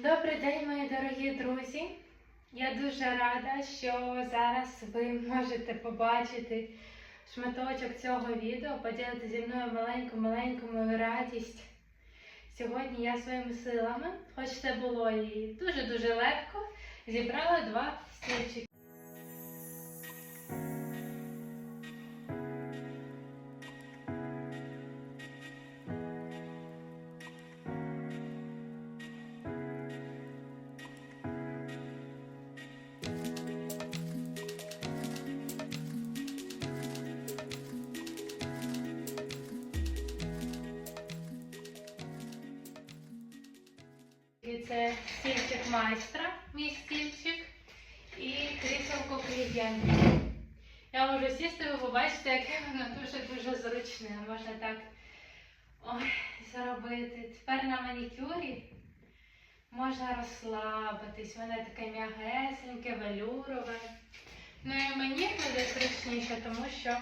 Добрий день, мої дорогі друзі. Я дуже рада, що зараз ви можете побачити шматочок цього відео, поділити зі мною маленьку-маленьку мою радість. Сьогодні я своїми силами, хоч це було і дуже-дуже легко, зібрала два стільчики. І це стільчик майстра, мій стільчик, і кріселко клієнта. Я можу сісти, ви побачите, яке воно дуже-дуже зручне. Можна так ой, зробити. Тепер на манікюрі можна розслабитись. Воно таке м'ягесеньке, велюрове. Ну і мені буде зручніше, тому що,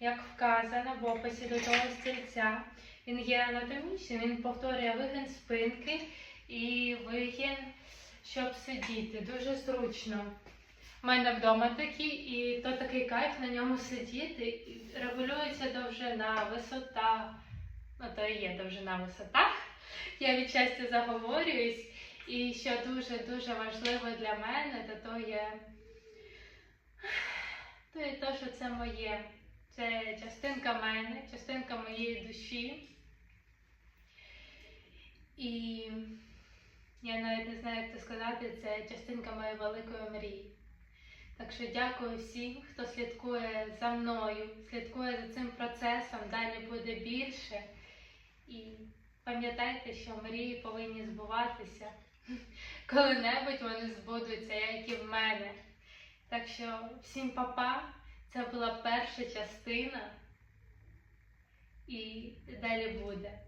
як вказано в описі до того стільця, він є анатомічним, він повторює вигин спинки і вигін, щоб сидіти. Дуже зручно. У мене вдома такі, і то такий кайф на ньому сидіти. Регулюється довжина, висота. Ну, то і є довжина висота. Я від щастя заговорююсь. І що дуже-дуже важливо для мене, то то є то є те, що це моє. Це частинка мене, частинка моєї душі. І я навіть не знаю, як це сказати, це частинка моєї великої мрії. Так що дякую всім, хто слідкує за мною, слідкує за цим процесом, далі буде більше. І пам'ятайте, що мрії повинні збуватися. Коли-небудь вони збудуться, як і в мене. Так що всім папа, це була перша частина, і далі буде.